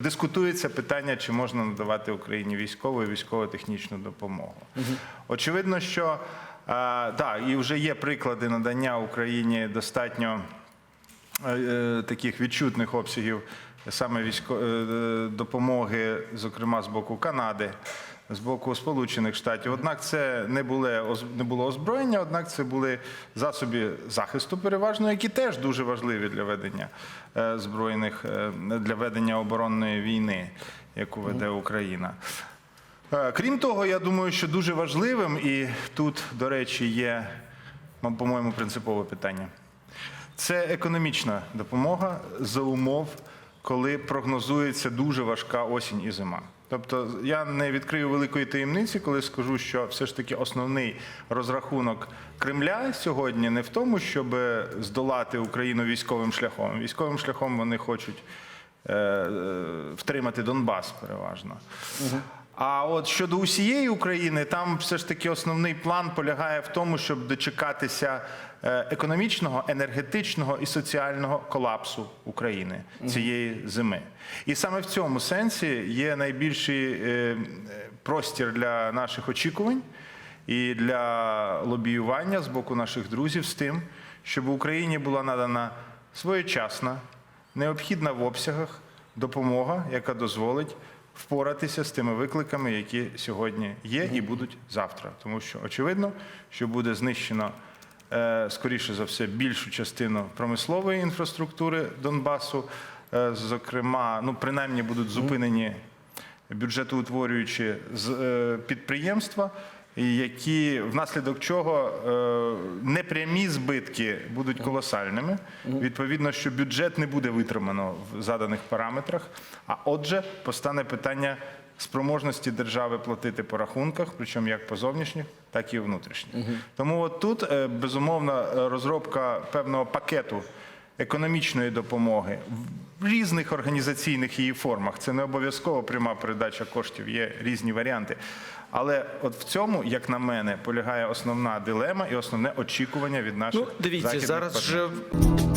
Дискутується питання, чи можна надавати Україні військову і військово-технічну допомогу. Очевидно, що е, так, і вже є приклади надання Україні достатньо е, е, таких відчутних обсягів саме військо, е, допомоги, зокрема з боку Канади, з боку Сполучених Штатів. Однак це не було, не було озброєння, однак це були засоби захисту переважно, які теж дуже важливі для ведення е, збройних е, для ведення оборонної війни, яку веде Україна. Е, Крім того, я думаю, що дуже важливим, і тут, до речі, є, по-моєму, принципове питання. Це економічна допомога за умов, коли прогнозується дуже важка осінь і зима. Тобто я не відкрию великої таємниці, коли скажу, що все ж таки основний розрахунок Кремля сьогодні не в тому, щоб здолати Україну військовим шляхом. Військовим шляхом вони хочуть е, е, втримати Донбас переважно. А от щодо усієї України, там все ж таки основний план полягає в тому, щоб дочекатися е, економічного, енергетичного і соціального колапсу України цієї зими. І саме в цьому сенсі є найбільший е, е, простір для наших очікувань і для лобіювання з боку наших друзів з тим, щоб Україні була надана своєчасна, необхідна в обсягах допомога, яка дозволить впоратися з тими викликами, які сьогодні є і будуть завтра. Тому що очевидно, що буде знищено е, скоріше за все більшу частину промислової інфраструктури Донбасу. Е, Зокрема, ну принаймні будуть зупинені бюджетоутворюючі е, підприємства, які внаслідок чого е, непрямі збитки будуть колосальними. Відповідно, що бюджет не буде витримано в заданих параметрах. А отже, постане питання спроможності держави платити по рахунках, причому як по зовнішніх, так і внутрішніх. Тому от тут е, безумовно розробка певного пакету економічної допомоги різних організаційних її формах. Це не обов'язково пряма передача коштів, є різні варіанти. Але от в цьому, як на мене, полягає основна дилема і основне очікування від наших Ну, дивіться, західних зараз партнерів. же